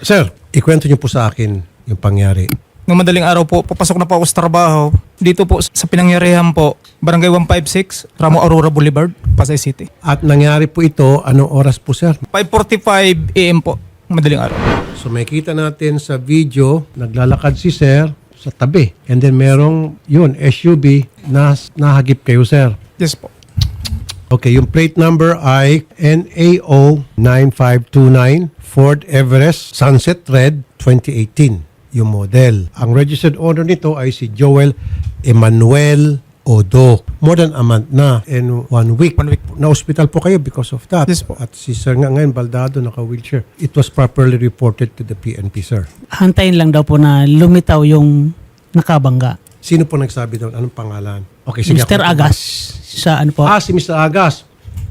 Sir, ikwento niyo po sa akin yung pangyari. Nung madaling araw po, papasok na po ako sa trabaho. Dito po sa pinangyarihan po, Barangay 156, Ramo Aurora Boulevard, Pasay City. At nangyari po ito, anong oras po sir? 5.45 AM po, madaling araw. So makita natin sa video, naglalakad si sir sa tabi. And then merong yun, SUV na nahagip kayo sir. Yes po. Okay, yung plate number ay NAO 9529 Ford Everest Sunset Red 2018 yung model. Ang registered owner nito ay si Joel Emmanuel Odo. More than a month na in one week. One week. Na-hospital po kayo because of that. Yes po. At si sir nga ngayon, baldado, naka-wheelchair. It was properly reported to the PNP, sir. Hantayin lang daw po na lumitaw yung nakabangga. Sino po nagsabi doon? Anong pangalan? Okay, sige. Mr. ako- Agas sa ano po. Ah, si Mr. Agas.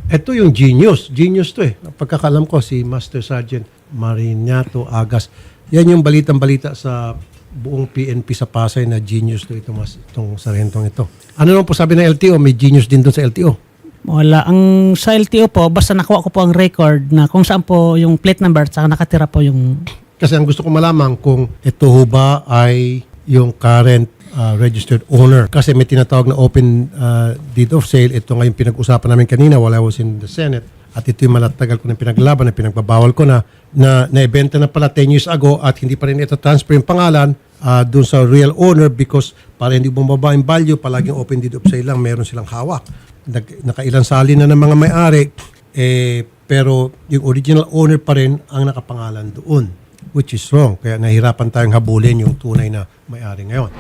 Ito yung genius. Genius to eh. Pagkakalam ko, si Master Sergeant Marinato Agas. Yan yung balitang-balita sa buong PNP sa Pasay na genius to ito, mas, itong sarentong ito. Ano naman po sabi ng LTO? May genius din doon sa LTO. Wala. Ang sa LTO po, basta nakuha ko po ang record na kung saan po yung plate number at saka nakatira po yung Kasi ang gusto ko malaman kung ito ho ba ay yung current uh, registered owner. Kasi may tinatawag na open uh, deed of sale. Ito nga yung pinag-usapan namin kanina while I was in the Senate. At ito yung malatagal ko na pinaglaban, na pinagbabawal ko na, na naibenta na pala 10 years ago at hindi pa rin ito transfer yung pangalan uh, dun sa real owner because para hindi bumaba yung value, palaging open deed of sale lang, meron silang hawak. Nag, nakailang sali na ng mga may-ari, eh, pero yung original owner pa rin ang nakapangalan doon which is wrong. Kaya nahirapan tayong habulin yung tunay na may-ari ngayon.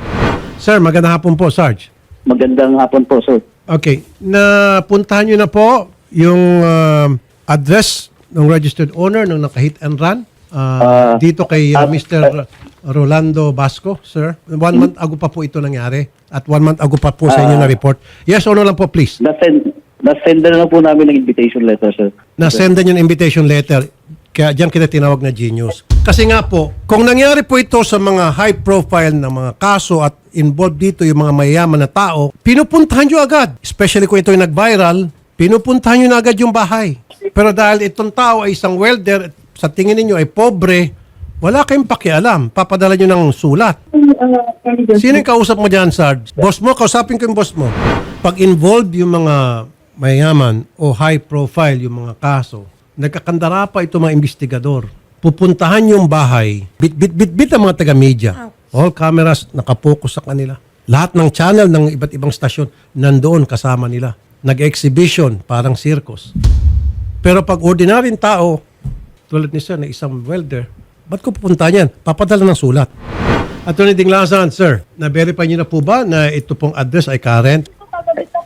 Sir, magandang hapon po, Sarge. Magandang hapon po, sir. Okay, napuntahan nyo na po yung um, address ng registered owner ng naka-hit and run uh, Ah, dito kay uh, ah, Mr. Rolando Basco, sir. One month ago pa po ito nangyari at one month ago pa po sa inyo Ah. na report. Yes or no lang po, please. Na-send, na-send na lang po namin ng invitation letter, sir. na-sendan yung invitation letter. Kaya diyan kita tinawag na genius. Kasi nga po, kung nangyari po ito sa mga high profile na mga kaso at involved dito yung mga mayayaman na tao, pinupuntahan nyo agad. Especially kung ito yung nag-viral, pinupuntahan nyo na agad yung bahay. Pero dahil itong tao ay isang welder, sa tingin ninyo ay pobre, wala kayong pakialam. Papadala nyo ng sulat. Sino yung kausap mo dyan, Sarge? Boss mo, kausapin ko yung boss mo. Pag involved yung mga mayaman o high profile yung mga kaso, nagkakandara pa ito mga investigador. Pupuntahan yung bahay, bit bit bit bit ang mga taga-media. All cameras nakapokus sa kanila. Lahat ng channel ng iba't ibang stasyon nandoon kasama nila. Nag-exhibition, parang circus. Pero pag ordinaryong tao, tulad ni sir na isang welder, ba't ko pupuntahan yan? Papadala ng sulat. Attorney Dinglasan, sir, na-verify niyo na po ba na ito pong address ay current?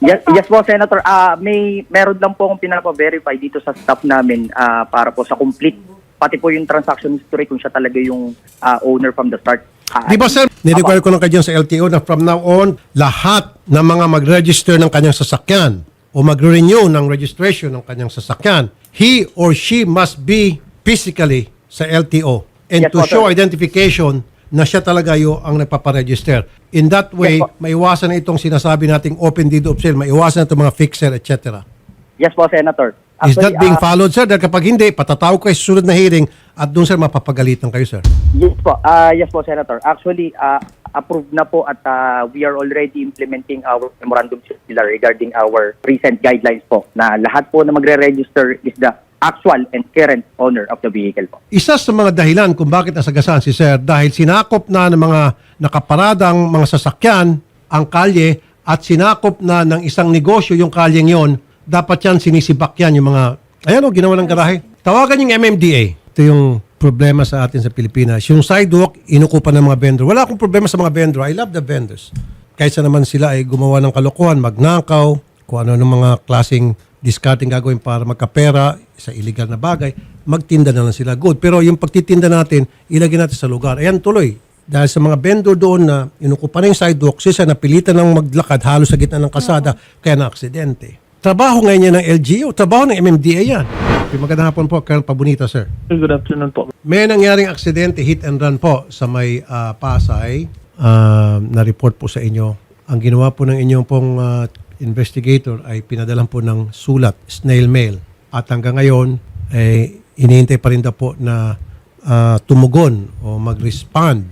Yes, yes po, Senator. Ah, may meron lang po akong pinapa-verify dito sa staff namin ah, para po sa complete pati po yung transaction history kung siya talaga yung ah, owner from the start. Ah, Di ba sir, nirequire ko lang kayo sa LTO na from now on, lahat ng mga mag-register ng kanyang sasakyan o mag-renew ng registration ng kanyang sasakyan, he or she must be physically sa LTO and Yes to show identification na siya talaga yung ang nagpaparegister. In that way, Yes maiwasan na itong sinasabi nating open deed of sale, maiwasan na itong mga fixer, etc. Yes po, Senator. Is that being ah, followed, sir? Dahil kapag hindi, patatawag kayo sa sunod na hearing at doon, sir, mapapagalitan kayo, sir. Yes po. Ah, yes po, Senator. Actually, ah, approved na po at ah, we are already implementing our memorandum circular regarding our recent guidelines po na lahat po na magre-register is the actual and current owner of the vehicle po. Isa sa mga dahilan kung bakit nasagasaan si Sir dahil sinakop na ng mga nakaparadang mga sasakyan ang kalye at sinakop na ng isang negosyo yung kalyeng yon, dapat yan sinisibak yan yung mga, ayan o, ginawa ng garahe. Tawagan yung MMDA. Ito yung problema sa atin sa Pilipinas. Yung sidewalk, inukupan ng mga vendor. Wala akong problema sa mga vendor. I love the vendors. Kaysa naman sila ay gumawa ng kalokohan, magnakaw, kung ano ng mga klaseng discarding gagawin para magkapera sa illegal na bagay, magtinda na lang sila good. Pero yung pagtitinda natin, ilagay natin sa lugar. Ayan tuloy. Dahil sa mga vendor doon na inukupan na yung sidewalk, sisa napilitan ng maglakad halos sa gitna ng kasada, kaya na aksidente. Trabaho ngayon yan ng LGU, trabaho ng MMDA yan. Okay, magandang hapon po, Colonel Pabunita, sir. Good afternoon po. May nangyaring aksidente, hit and run po sa may ah, Pasay. Ah, na-report po sa inyo. Ang ginawa po ng inyong pong ah, investigator ay pinadalan po ng sulat, snail mail. At hanggang ngayon, eh, iniintay pa rin daw po na ah, tumugon o mag-respond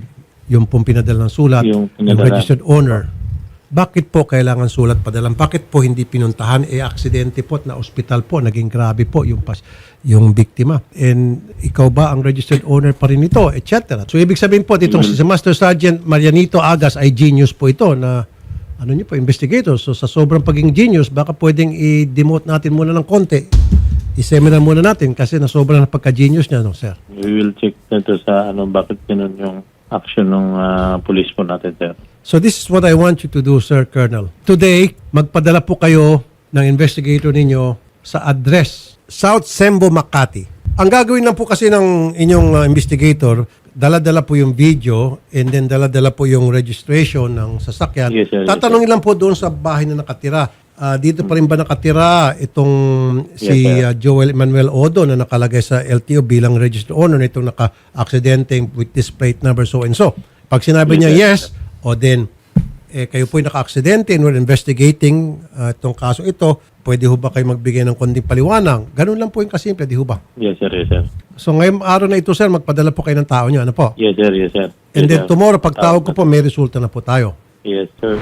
yung pong pinadala ng sulat, Yung yung pinadala. registered owner, bakit po kailangan sulat padalang? Bakit po hindi pinuntahan? Eh, aksidente po at na ospital po. Naging grabe po yung, pas, yung biktima. And ikaw ba ang registered owner pa rin ito? Etc. So, ibig sabihin po, ditong si Master Sergeant Marianito Agas ay genius po ito na ano niyo po, investigator. So, sa sobrang pagiging genius, baka pwedeng i-demote natin muna ng konti. I-seminar muna natin kasi na sobrang pagka-genius niya, no, sir? We will check nito sa ano bakit ganun yung action ng ah, police po natin, sir. So this is what I want you to do, Sir Colonel. Today, magpadala po kayo ng investigator ninyo sa address South Sembo, Makati. Ang gagawin lang po kasi ng inyong uh, investigator, dala-dala po yung video and then dala-dala po yung registration ng sasakyan. Yes, sir. Yes, Tatanungin lang po doon sa bahay na nakatira. Ah, dito pa rin ba nakatira itong si Yes, sir. uh, Joel Emmanuel Odo na nakalagay sa LTO bilang registered owner nitong naka-aksidente with this plate number so and so. Pag sinabi Yes, niya sir. yes, o then eh, kayo po naka-aksidente and we're investigating uh, itong kaso ito, pwede ho ba kayo magbigay ng konding paliwanag? Ganun lang po yung kasimple, di ho ba? Yes, sir. Yes, sir. So ngayong araw na ito, sir, magpadala po kayo ng tao niyo. Ano po? Yes, sir. Yes, sir. And Yes, then sir. tomorrow, pag tawag ko po, may resulta na po tayo. Yes, sir.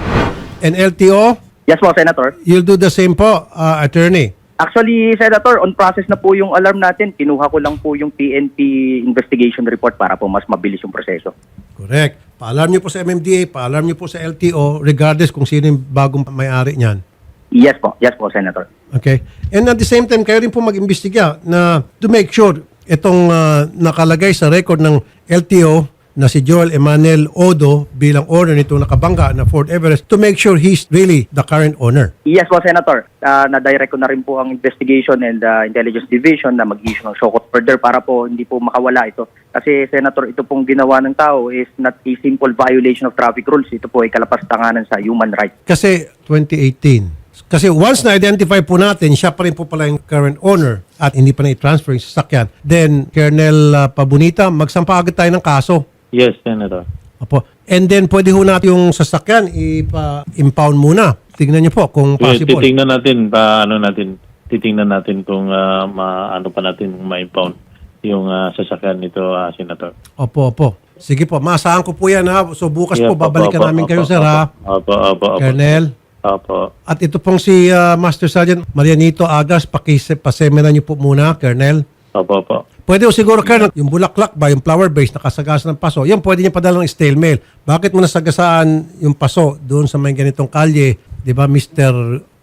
And LTO, Yes po, Senator. you'll do the same po, uh, attorney. Actually, Senator, on process na po yung alarm natin. Kinuha ko lang po yung PNP investigation report para po mas mabilis yung proseso. Correct. Paalarm niyo po sa MMDA, paalarm niyo po sa LTO, regardless kung sino yung bagong may-ari niyan. Yes po, yes po, Senator. Okay? And at the same time, kayo rin po mag-imbestiga na to make sure itong ah, nakalagay sa record ng LTO na si Joel Emmanuel Odo bilang owner nitong nakabangga na Ford Everest to make sure he's really the current owner. Yes po, Senator. Uh, na-direct ko na rin po ang investigation and uh, intelligence division na mag-issue ng show order para po hindi po makawala ito. Kasi, Senator, ito pong ginawa ng tao is not a simple violation of traffic rules. Ito po ay kalapastanganan sa human rights. Kasi 2018. Kasi once na-identify po natin, siya pa rin po pala yung current owner at hindi pa na-transfer yung sasakyan, then Colonel ah, Pabunita, magsampa agad tayo ng kaso. Yes, Senator. Apo. And then pwede ho natin yung sasakyan ipa-impound muna. Tignan niyo po kung Yes, possible. titingnan natin pa ano natin titingnan natin kung ah, ma, ano pa natin ma-impound yung ah, sasakyan nito, ah, Senator. Opo, opo. Sige po, masahan ko po yan ha. So bukas Yeah, po, babalikan opo, namin opo, kayo opo, sir ha. Opo, opo, opo. Colonel. Opo. At ito pong si ah, Master Sergeant Marianito Agas, pakise, pasemina niyo po muna, Colonel. Opo, opo. Pwede o siguro, Colonel, yung bulaklak ba, yung flower base, nakasagasan ng paso, yan pwede niya padala ng stale mail. Bakit mo nasagasaan yung paso doon sa may ganitong kalye, di ba, Mr.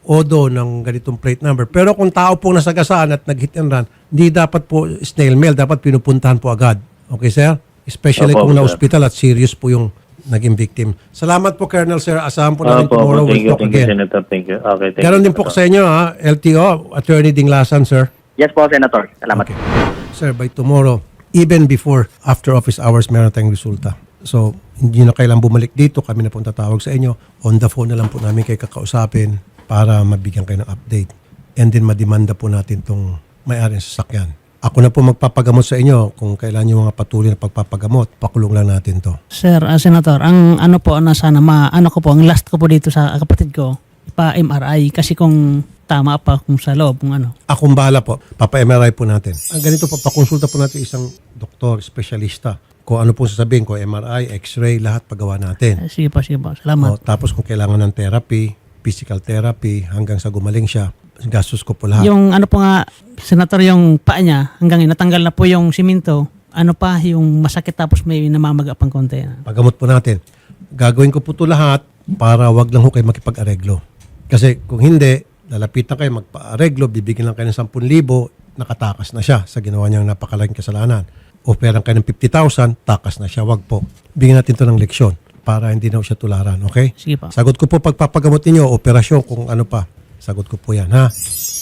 Odo ng ganitong plate number. Pero kung tao pong nasagasaan at nag-hit and run, hindi dapat po snail mail, dapat pinupuntahan po agad. Okay, sir? Especially Opo, kung na-hospital at serious po yung naging victim. Salamat po, Colonel, sir. Asahan po namin Opo, tomorrow opo. we'll Thank you, talk thank you, again. Senator. Thank you. Okay, thank Ganon you, din po sa inyo, ha? LTO, Attorney Dinglasan, sir. Yes po, Senator. Salamat. Okay. Sir, by tomorrow, even before, after office hours, meron tayong resulta. So, hindi na kailang bumalik dito. Kami na po tatawag sa inyo. On the phone na lang po namin kayo kakausapin para mabigyan kayo ng update. And then, madimanda po natin itong may-ari ng sasakyan. Ako na po magpapagamot sa inyo kung kailan yung mga patuloy na pagpapagamot. Pakulong lang natin to. Sir, ah, Senator, ang ano po na sana ma ano ko po ang last ko po dito sa kapatid ko pa MRI kasi kung tama pa kung sa loob kung ano. Akong bahala po. Papa-MRI po natin. Ang ganito po, pakonsulta po natin isang doktor, espesyalista. Kung ano po sasabihin ko, MRI, X-ray, lahat pagawa natin. Eh, Sige po, sige po. O, Salamat. tapos kung kailangan ng therapy, physical therapy, hanggang sa gumaling siya, gastos ko po lahat. Yung ano po nga, Senator, yung paa niya, hanggang natanggal na po yung siminto, ano pa, yung masakit tapos may namamaga pang konti. Pagamot po natin. Gagawin ko po ito lahat para wag lang ho kayo makipag-areglo. Kasi kung hindi, lalapitan kayo, magpa-areglo, bibigyan lang kayo ng 10,000, nakatakas na siya sa ginawa niyang napakalaking kasalanan. Operan kayo ng 50,000, takas na siya. Wag po. Bigyan natin ito ng leksyon para hindi na siya tularan. Okay? Sige po. Sagot ko po pagpapagamot ninyo, operasyon, kung ano pa. Sagot ko po yan, ha?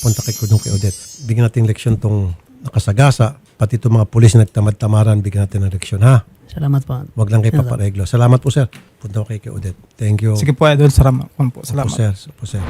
Punta kay Kudong kay Odette. Bigyan natin leksyon tong nakasagasa. Pati itong mga pulis na nagtamad-tamaran, bigyan natin ng leksyon, ha? Salamat po. Wag lang kayo papareglo. Salamat po, sir. Punta ko kay kay Odette. Thank you. Sige po, Idol. Salamat po. Opo, Salamat. sir. Opo, sir.